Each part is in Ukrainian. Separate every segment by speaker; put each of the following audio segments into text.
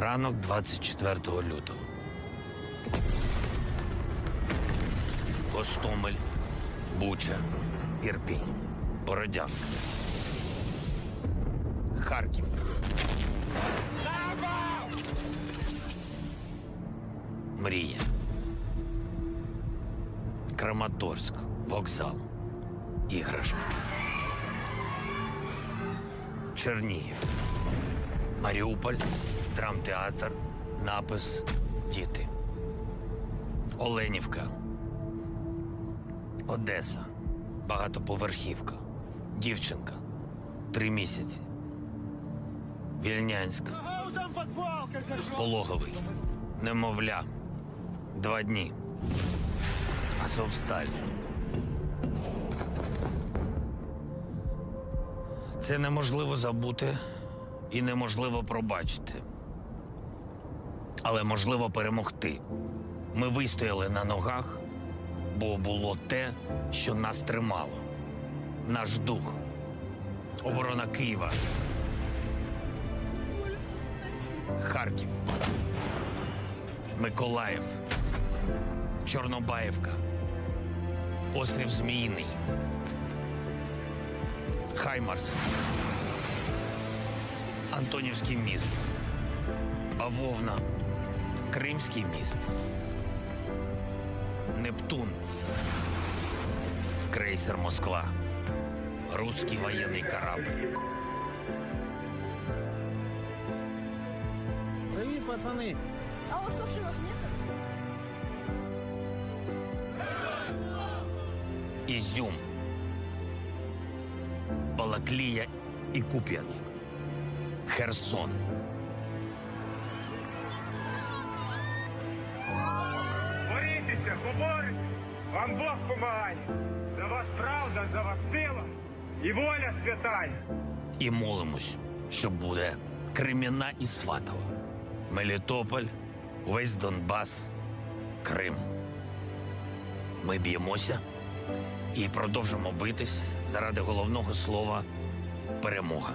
Speaker 1: Ранок 24 лютого. Гостомель, Буча, Ірпінь, Бородянка. Харків. Мрія. Краматорськ, вокзал, іграшка. Чернігів. Маріуполь, драмтеатр, напис Діти. Оленівка. Одеса. Багатоповерхівка. Дівчинка. Три місяці. Вільнянськ. Пологовий. Немовля. Два дні. Азовсталь. Це неможливо забути і неможливо пробачити. Але можливо перемогти. Ми вистояли на ногах, бо було те, що нас тримало. Наш дух. Оборона Києва. Харків. Миколаїв. Чорнобаївка. Острів Зміїний. Хаймарс. Антонівський міст. Бавовна. Кримський міст. Нептун. Крейсер Москва. Русский военный корабль.
Speaker 2: Привіт, пацани!
Speaker 3: А у вас машинок нет?
Speaker 1: Изюм. Балаклія і Куп'янськ. Херсон.
Speaker 4: Вам Бог помагає! За вас правда, за вас сила і воля святая!
Speaker 1: І молимось, що буде Креміна і Сватова. Мелітополь, весь Донбас, Крим. Ми б'ємося і продовжимо битись заради головного слова перемога.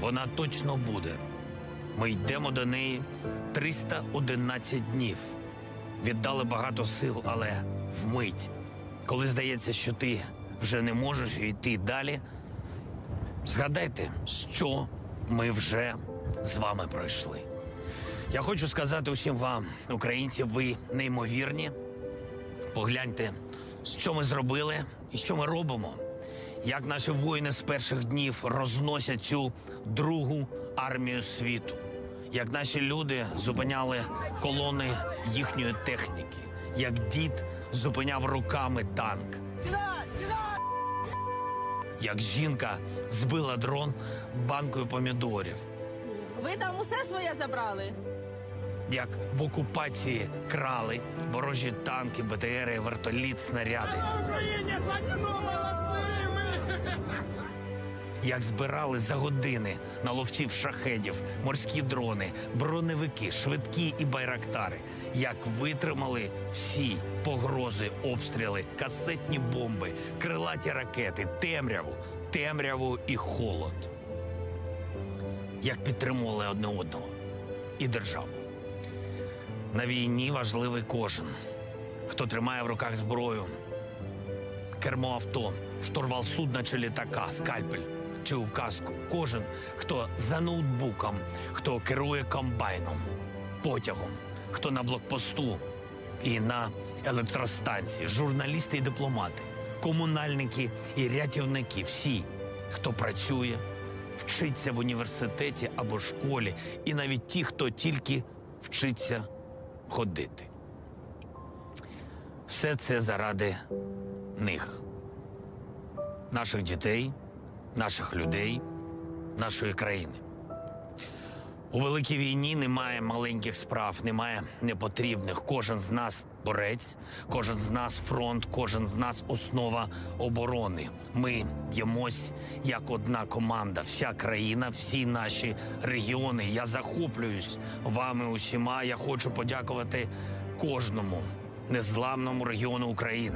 Speaker 1: Вона точно буде. Ми йдемо до неї 311 днів. Віддали багато сил, але вмить, коли здається, що ти вже не можеш йти далі, згадайте, що ми вже з вами пройшли. Я хочу сказати усім вам, українці, ви неймовірні. Погляньте, що ми зробили і що ми робимо. Як наші воїни з перших днів розносять цю другу армію світу, як наші люди зупиняли колони їхньої техніки, як дід зупиняв руками танк, як жінка збила дрон банкою помідорів,
Speaker 5: Ви там усе своє забрали?
Speaker 1: як в окупації крали ворожі танки, БТРи, вертоліт, снаряди. Як збирали за години на ловців шахедів, морські дрони, броневики, швидкі і байрактари, як витримали всі погрози, обстріли, касетні бомби, крилаті ракети, темряву, темряву і холод. Як підтримували одне одного і державу. На війні важливий кожен, хто тримає в руках зброю, кермо авто, штурвал судна чи літака, скальпель чи указку. Кожен, хто за ноутбуком, хто керує комбайном, потягом, хто на блокпосту і на електростанції, журналісти і дипломати, комунальники і рятівники, всі, хто працює, вчиться в університеті або школі, і навіть ті, хто тільки вчиться ходити. Все це заради них, наших дітей, наших людей, нашої країни. У великій війні немає маленьких справ, немає непотрібних. Кожен з нас борець, кожен з нас фронт, кожен з нас основа оборони. Ми б'ємось як одна команда, вся країна, всі наші регіони. Я захоплююсь вами усіма. Я хочу подякувати кожному незламному регіону України.